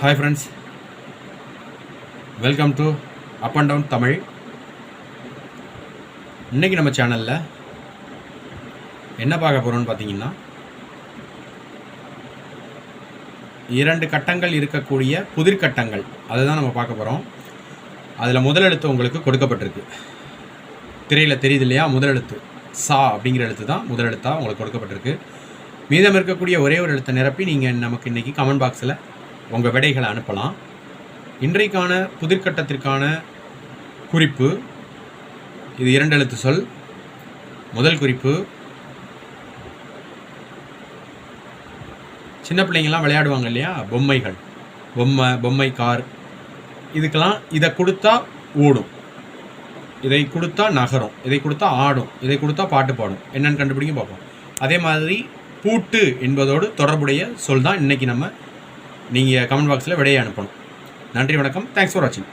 Hi friends welcome to up and down Tamil இன்றைக்கி நம்ம சேனலில் என்ன பார்க்க போகிறோம்னு பார்த்தீங்கன்னா இரண்டு கட்டங்கள் இருக்கக்கூடிய புதிர்கட்டங்கள். அதை தான் நம்ம பார்க்க போகிறோம் அதில் முதலெழுத்து உங்களுக்கு கொடுக்கப்பட்டிருக்கு. திரையில் தெரியுது இல்லையா? முதலெழுத்து சா அப்படிங்கிற எழுத்து தான் முதலெழுத்தாக உங்களுக்கு கொடுக்கப்பட்டிருக்கு. மீதம் இருக்கக்கூடிய ஒரே ஒரு எழுத்தை நிரப்பி நீங்கள் நமக்கு இன்றைக்கி கமெண்ட் பாக்ஸில் உங்கள் விடைகளை அனுப்பலாம். இன்றைக்கான புதிர்கட்டத்திற்கான குறிப்பு இது இரண்டு எழுத்து சொல். முதல் குறிப்பு சின்ன பிள்ளைங்கள்லாம் விளையாடுவாங்க இல்லையா? பொம்மைகள். பொம்மை பொம்மை கார். இதுக்கெல்லாம் இதை கொடுத்தா ஓடும். இதை கொடுத்தா நகரும். இதை கொடுத்தா ஆடும். இதை கொடுத்தா பாட்டு பாடும். என்னென்னு கண்டுபிடிக்க பார்ப்போம். அதே மாதிரி பூட்டு என்பதோடு தொடர்புடைய சொல் தான் இன்றைக்கி நம்ம நீங்கள் கமெண்ட் பாக்ஸில் விடையை அனுப்பணும். நன்றி வணக்கம். தேங்க்ஸ் ஃபார் வாட்சிங்